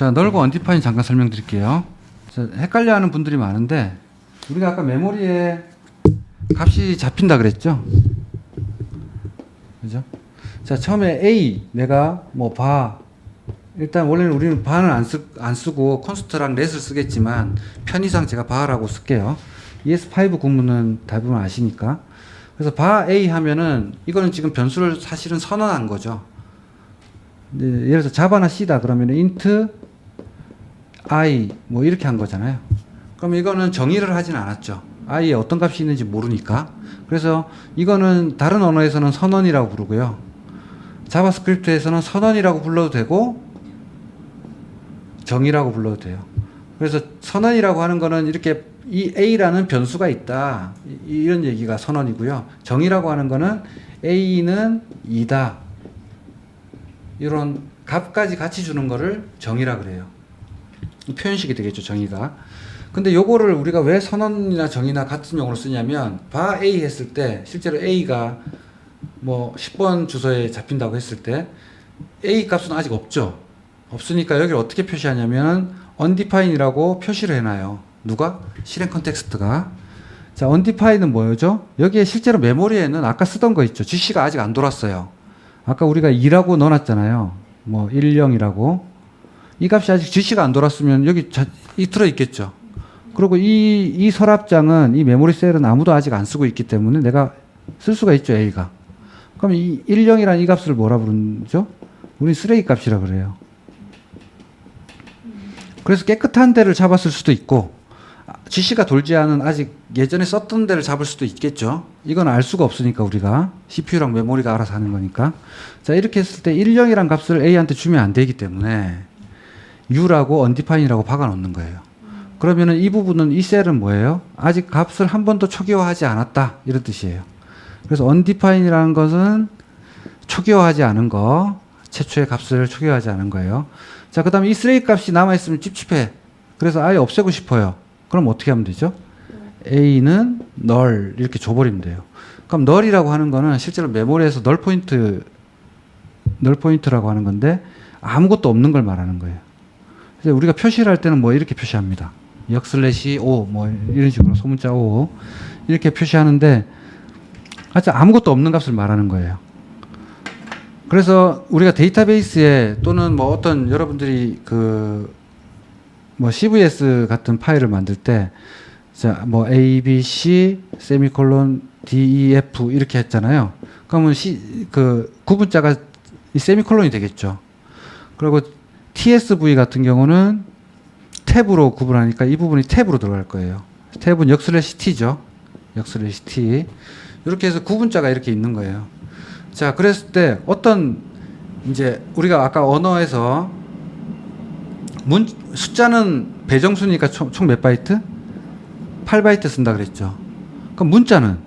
자, 널고 언디파인 잠깐 설명드릴게요. 자, 헷갈려하는 분들이 많은데 우리가 아까 메모리에 값이 잡힌다 그랬죠? 그죠? 자, 처음에 A 내가 뭐바 일단 원래는 우리는 바는 안, 쓰, 안 쓰고 콘스트랑 렛을 쓰겠지만 편의상 제가 바라고 쓸게요. ES5 구문은 대부분 아시니까. 그래서 바 A 하면은 이거는 지금 변수를 사실은 선언한 거죠. 네, 예를 들어서 자바나 C다 그러면 int i 뭐 이렇게 한 거잖아요. 그럼 이거는 정의를 하진 않았죠. i에 어떤 값이 있는지 모르니까. 그래서 이거는 다른 언어에서는 선언이라고 부르고요. 자바스크립트에서는 선언이라고 불러도 되고 정의라고 불러도 돼요. 그래서 선언이라고 하는 거는 이렇게 이 a라는 변수가 있다. 이- 이런 얘기가 선언이고요. 정의라고 하는 거는 a는 2다. 이런 값까지 같이 주는 거를 정의라 그래요. 표현식이 되겠죠, 정의가. 근데 요거를 우리가 왜 선언이나 정의나 같은 용어로 쓰냐면 바 A 했을 때 실제로 A가 뭐 10번 주소에 잡힌다고 했을 때 A 값은 아직 없죠. 없으니까 여기를 어떻게 표시하냐면 undefined이라고 표시를 해놔요. 누가? 실행 컨텍스트가. 자, undefined는 뭐죠? 여기에 실제로 메모리에는 아까 쓰던 거 있죠. GC가 아직 안 돌았어요. 아까 우리가 2라고 넣어놨잖아요. 뭐 10이라고. 이 값이 아직 GC가 안 돌았으면 여기 자, 이 들어 있겠죠. 그리고 이, 이 서랍장은 이 메모리 셀은 아무도 아직 안 쓰고 있기 때문에 내가 쓸 수가 있죠, A가. 그럼 이 10이라는 이 값을 뭐라 부르죠? 우리 쓰레기 값이라 그래요. 그래서 깨끗한 데를 잡았을 수도 있고 아, GC가 돌지 않은 아직 예전에 썼던 데를 잡을 수도 있겠죠. 이건 알 수가 없으니까 우리가 CPU랑 메모리가 알아서 하는 거니까. 자 이렇게 했을 때 10이란 값을 A한테 주면 안 되기 때문에 U라고 undefined이라고 박아 놓는 거예요. 그러면은 이 부분은 이 셀은 뭐예요? 아직 값을 한 번도 초기화하지 않았다 이런 뜻이에요. 그래서 undefined이라는 것은 초기화하지 않은 거, 최초의 값을 초기화하지 않은 거예요. 자, 그다음에 이 쓰레기 값이 남아 있으면 찝찝해. 그래서 아예 없애고 싶어요. 그럼 어떻게 하면 되죠? a는 널 이렇게 줘버리면 돼요. 그럼 널이라고 하는 거는 실제로 메모리에서 널 포인트 널 포인트라고 하는 건데 아무것도 없는 걸 말하는 거예요. 그래서 우리가 표시를 할 때는 뭐 이렇게 표시합니다. 역슬래시 O 뭐 이런 식으로 소문자 O 이렇게 표시하는데 아주 아무것도 없는 값을 말하는 거예요. 그래서 우리가 데이터베이스에 또는 뭐 어떤 여러분들이 그 뭐 CVS 같은 파일을 만들 때 자, 뭐 A, B, C, 세미콜론, D, E, F 이렇게 했잖아요. 그러면 C, 그 구분자가 이 세미콜론이 되겠죠. 그리고 TSV 같은 경우는 탭으로 구분하니까 이 부분이 탭으로 들어갈 거예요. 탭은 역슬래시 T죠. 역슬래시 T. 이렇게 해서 구분자가 이렇게 있는 거예요. 자, 그랬을 때 어떤 이제 우리가 아까 언어에서 문 숫자는 배정수니까 총 몇 바이트? 8바이트 쓴다 그랬죠. 그럼 문자는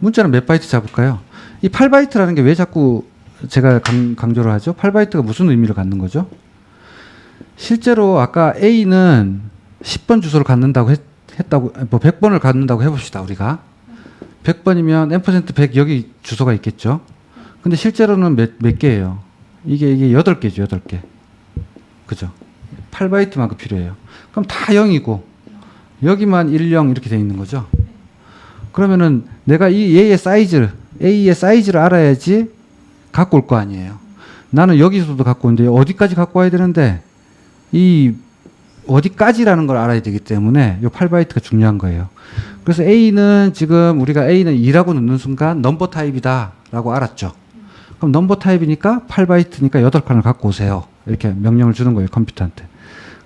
문자는 몇 바이트 잡을까요? 이 8바이트라는 게 왜 자꾸 제가 강, 강조를 하죠? 8바이트가 무슨 의미를 갖는 거죠? 실제로 아까 A는 10번 주소를 갖는다고 했, 했다고 뭐 100번을 갖는다고 해봅시다 우리가 100번이면 n%100 여기 주소가 있겠죠. 근데 실제로는 몇, 몇 개예요? 이게 이게 8개죠, 8개. 그죠? 8바이트만큼 필요해요. 그럼 다 0이고 여기만 10 이렇게 돼 있는 거죠. 그러면은 내가 이 얘의 사이즈, A의 사이즈를 알아야지 갖고 올 거 아니에요. 나는 여기서도 갖고 오는데 어디까지 갖고 와야 되는데 이 어디까지라는 걸 알아야 되기 때문에 이 8바이트가 중요한 거예요. 그래서 A는 지금 우리가 A는 2라고 넣는 순간 넘버 타입이다라고 알았죠. 그럼 넘버 타입이니까 8바이트니까 8칸을 갖고 오세요. 이렇게 명령을 주는 거예요, 컴퓨터한테.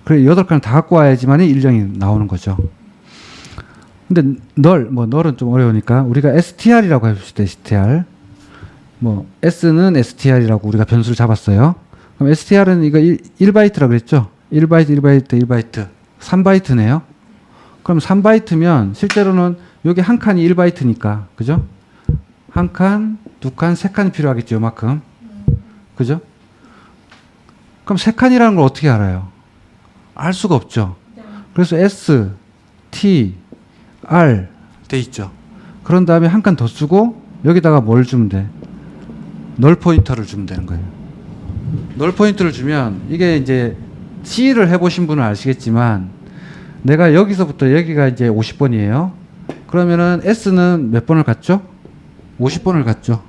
그래 8칸을 다 갖고 와야지만이 일령이 나오는 거죠. 근데 널, 뭐 널은 좀 어려우니까 우리가 str이라고 해봅시다, str. 뭐 s는 str이라고 우리가 변수를 잡았어요. 그럼 str은 이거 1, 1바이트라 그랬죠? 1바이트, 1바이트, 1바이트. 3바이트네요. 그럼 3바이트면 실제로는 여기 한 칸이 1바이트니까. 그죠? 한 칸, 두 칸, 세 칸이 필요하겠죠, 요만큼. 그죠? 그럼 세 칸이라는 걸 어떻게 알아요? 알 수가 없죠. 그래서 S, T, R 돼 있죠. 그런 다음에 한 칸 더 쓰고 여기다가 뭘 주면 돼? 널 포인터를 주면 되는 거예요. 널 포인트를 주면 이게 이제 C를 해보신 분은 아시겠지만 내가 여기서부터 여기가 이제 50번이에요. 그러면은 S는 몇 번을 갔죠? 50번을 갔죠.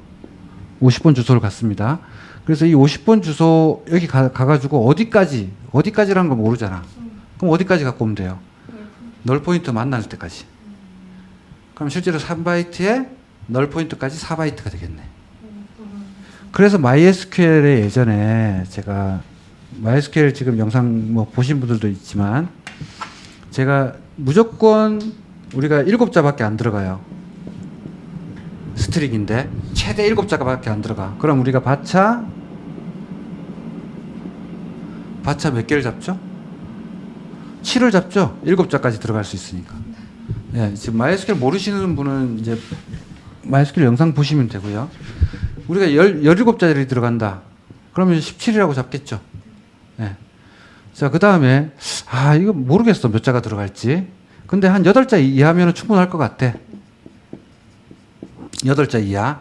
50번 주소를 갔습니다. 그래서 이 50번 주소 여기 가, 가가지고 어디까지 어디까지라는 거 모르잖아. 그럼 어디까지 갖고 오면 돼요? 널 포인트 만날 때까지. 그럼 실제로 3바이트에 널 포인트까지 4바이트가 되겠네. 그래서 MySQL에 예전에 제가 MySQL 지금 영상 뭐 보신 분들도 있지만 제가 무조건 우리가 일곱 자밖에 안 들어가요. 스트링인데 최대 일곱 자밖에 안 들어가. 그럼 우리가 바차 바차 몇 개를 잡죠? 7을 잡죠. 일곱 자까지 들어갈 수 있으니까. 예, 지금 MySQL 모르시는 분은 이제 MySQL 영상 보시면 되고요. 우리가 열, 17자리 들어간다. 그러면 17이라고 잡겠죠. 예. 자, 그 다음에, 아, 이거 모르겠어. 몇 자가 들어갈지. 근데 한 8자 이하면 충분할 것 같아. 8자 이하.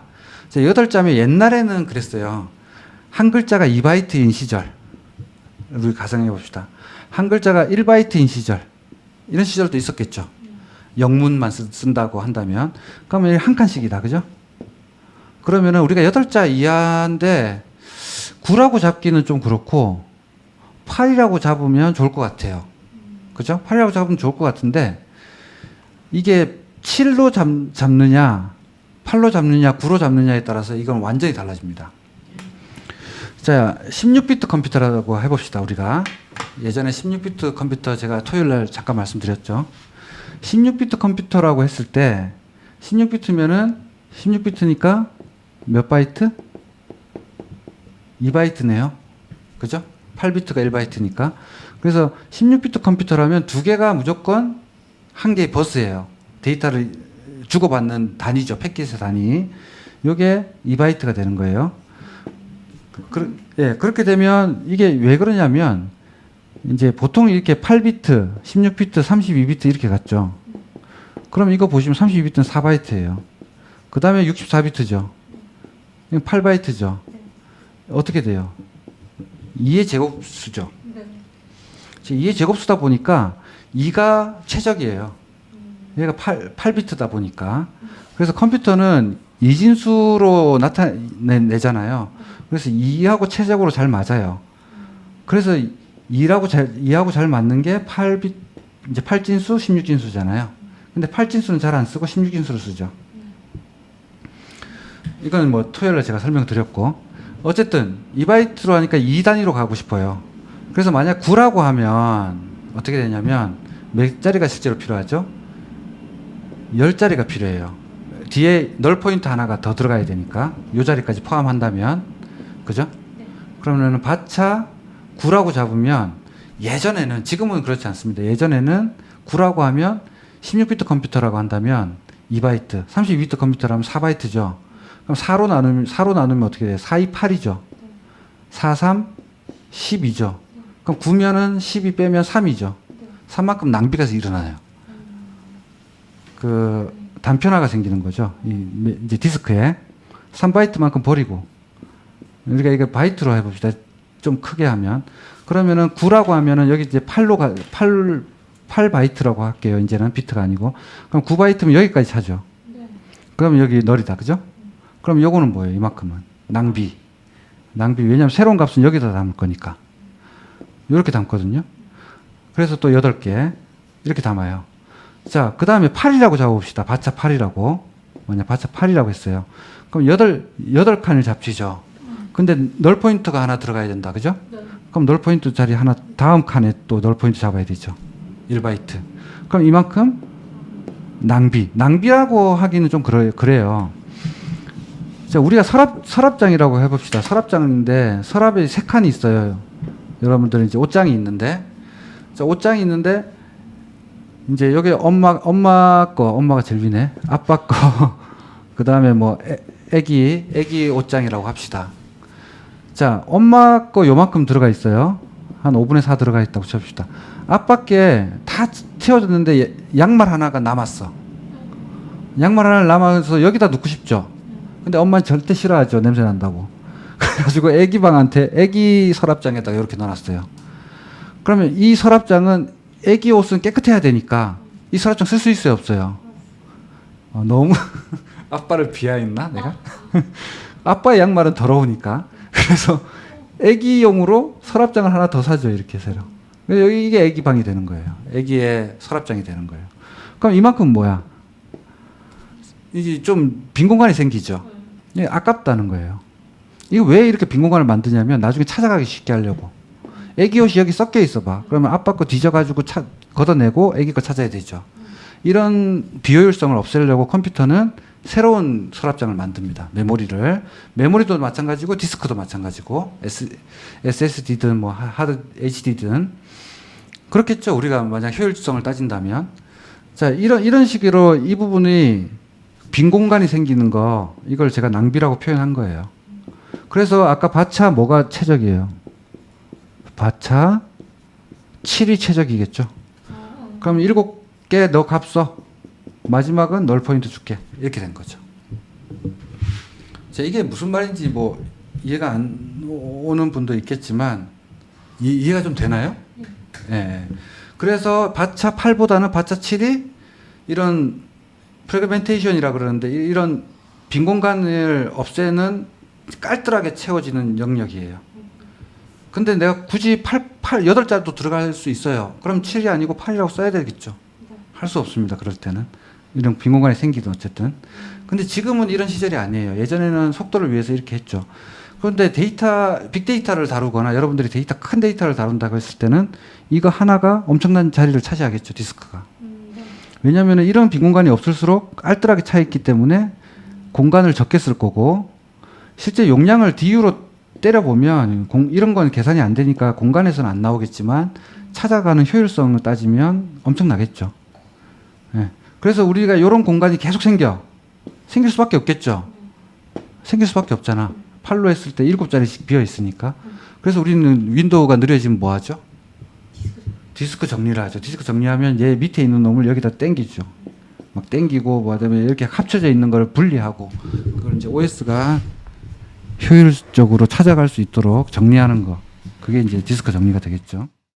자, 8자면 옛날에는 그랬어요. 한 글자가 2바이트인 시절. 우리 가상해 봅시다. 한 글자가 1바이트인 시절. 이런 시절도 있었겠죠. 영문만 쓰- 쓴다고 한다면. 그러면 한 칸씩이다. 그죠? 그러면은 우리가 8자 이하인데 9라고 잡기는 좀 그렇고 8이라고 잡으면 좋을 것 같아요. 그죠? 8이라고 잡으면 좋을 것 같은데 이게 7로 잡, 잡느냐 8로 잡느냐 9로 잡느냐에 따라서 이건 완전히 달라집니다. 자, 16비트 컴퓨터라고 해봅시다. 우리가 예전에 16비트 컴퓨터 제가 토요일 날 잠깐 말씀드렸죠. 16비트 컴퓨터라고 했을 때 16비트면은 16비트니까 몇 바이트? 2바이트네요. 그죠? 8비트가 1바이트니까. 그래서 16비트 컴퓨터라면 두 개가 무조건 한 개의 버스예요. 데이터를 주고받는 단위죠. 패킷의 단위. 요게 2바이트가 되는 거예요. 그, 예, 그렇게 되면 이게 왜 그러냐면 이제 보통 이렇게 8비트, 16비트, 32비트 이렇게 갔죠. 그럼 이거 보시면 32비트는 4바이트예요. 그 다음에 64비트죠. 8바이트죠. 어떻게 돼요? 2의 제곱수죠. 네. 2의 제곱수다 보니까 2가 최적이에요. 얘가 8, 8비트다 보니까. 그래서 컴퓨터는 이진수로 나타내잖아요. 그래서 2하고 최적으로 잘 맞아요. 그래서 2하고 잘, 2하고 잘 맞는 게 8비, 이제 8진수, 16진수잖아요. 근데 8진수는 잘 안 쓰고 16진수를 쓰죠. 이건 뭐 토요일에 제가 설명드렸고 어쨌든 2바이트로 하니까 2단위로 가고 싶어요. 그래서 만약 9라고 하면 어떻게 되냐면 몇 자리가 실제로 필요하죠? 10자리가 필요해요. 뒤에 널 포인트 하나가 더 들어가야 되니까 요 자리까지 포함한다면 그죠? 네. 그러면은 바차 9라고 잡으면 예전에는 지금은 그렇지 않습니다. 예전에는 9라고 하면 16비트 컴퓨터라고 한다면 2바이트, 32비트 컴퓨터라면 4바이트죠. 그럼 4로 나누면 4로 나누면 어떻게 돼요? 4, 2, 8이죠. 4, 3, 12죠. 그럼 9면은 12 빼면 3이죠. 3만큼 낭비가 일어나요. 그 단편화가 생기는 거죠. 이 메- 이제 디스크에 3바이트만큼 버리고 우리가 이거 바이트로 해봅시다. 좀 크게 하면 그러면은 9라고 하면은 여기 이제 8로 가 8, 8바이트라고 할게요. 이제는 비트가 아니고 그럼 9바이트면 여기까지 차죠. 네. 그럼 여기 널이다. 그죠? 그럼 요거는 뭐예요? 이만큼은 낭비. 낭비. 왜냐면 새로운 값은 여기다 담을 거니까. 이렇게 담거든요. 그래서 또 8개 이렇게 담아요. 자, 그 다음에 8이라고 잡아봅시다. 바차 8이라고. 만약 바차 8이라고 했어요. 그럼 8, 8칸을 잡히죠. 근데 널 포인트가 하나 들어가야 된다. 그죠? 네. 그럼 널 포인트 자리 하나 다음 칸에 또널 포인트 잡아야 되죠. 1바이트. 그럼 이만큼 낭비. 낭비라고 하기는 좀 그래, 그래요. 자, 우리가 서랍, 서랍장이라고 해봅시다. 서랍장인데 서랍에 세 칸이 있어요. 여러분들 이제 옷장이 있는데 자, 옷장이 있는데 이제 여기 엄마 엄마 거 엄마가 제일 위네. 아빠 거. 그 다음에 뭐 애, 애기 애기 옷장이라고 합시다. 자, 엄마 거 요만큼 들어가 있어요. 한 5분의 4 들어가 있다고 칩시다. 아빠께 다 채워졌는데 예- 양말 하나가 남았어. 양말 하나 남아서 여기다 넣고 싶죠. 근데 엄마는 절대 싫어하죠. 냄새 난다고. 그래가지고 애기 방한테 애기 서랍장에다가 이렇게 넣어놨어요. 그러면 이 서랍장은 애기 옷은 깨끗해야 되니까 이 서랍장 쓸 수 있어요, 없어요? 어, 너무 아빠를 비하했나 내가? 아빠의 양말은 더러우니까 그래서 애기용으로 서랍장을 하나 더 사죠 이렇게 새로. 여기 이게 애기 방이 되는 거예요. 애기의 서랍장이 되는 거예요. 그럼 이만큼 뭐야? 이게 좀 빈 공간이 생기죠. 예, 아깝다는 거예요. 이거 왜 이렇게 빈 공간을 만드냐면 나중에 찾아가기 쉽게 하려고. 애기 옷이 여기 섞여 있어 봐. 그러면 아빠 거 뒤져가지고 차, 걷어내고 애기 거 찾아야 되죠. 이런 비효율성을 없애려고 컴퓨터는 새로운 서랍장을 만듭니다. 메모리를. 메모리도 마찬가지고 디스크도 마찬가지고 S, SSD든 뭐 하- 하드 HD든 그렇겠죠. 우리가 만약 효율성을 따진다면. 자, 이런 이런 식으로 이 부분이 빈 공간이 생기는 거 이걸 제가 낭비라고 표현한 거예요. 그래서 아까 바차 뭐가 최적이에요? 바차 7이 최적이겠죠. 그럼 일곱 개너 값 써. 마지막은 널 포인트 줄게. 이렇게 된 거죠. 자, 이게 무슨 말인지 뭐 이해가 안 오는 분도 있겠지만 이, 이해가 좀 되나요? 예. 그래서 바차 8보다는 바차 7이 이런 프레그멘테이션이라 그러는데 이- 이런 빈 공간을 없애는 깔끔하게 채워지는 영역이에요. 근데 내가 굳이 8, 8, 8자리도 들어갈 수 있어요. 그럼 7이 아니고 8이라고 써야 되겠죠. 할 수 없습니다. 그럴 때는. 이런 빈 공간이 생기든 어쨌든. 근데 지금은 이런 시절이 아니에요. 예전에는 속도를 위해서 이렇게 했죠. 그런데 데이터, 빅데이터를 다루거나 여러분들이 데이터, 큰 데이터를 다룬다고 했을 때는 이거 하나가 엄청난 자리를 차지하겠죠. 디스크가. 왜냐하면 이런 빈 공간이 없을수록 알뜰하게 차 있기 때문에 공간을 적게 쓸 거고 실제 용량을 DU로 때려보면 공- 이런 건 계산이 안 되니까 공간에서는 안 나오겠지만 찾아가는 효율성을 따지면 엄청나겠죠. 예. 그래서 우리가 이런 공간이 계속 생겨. 생길 수밖에 없겠죠. 생길 수밖에 없잖아. 팔로 했을 때 일곱 자리씩 비어 있으니까. 그래서 우리는 윈도우가 느려지면 뭐 하죠? 디스크 정리를 하죠. 디스크 정리하면 얘 밑에 있는 놈을 여기다 땡기죠. 막 땡기고 뭐 그다음에 이렇게 합쳐져 있는 걸 분리하고 그걸 이제 OS가 효율적으로 찾아갈 수 있도록 정리하는 거. 그게 이제 디스크 정리가 되겠죠.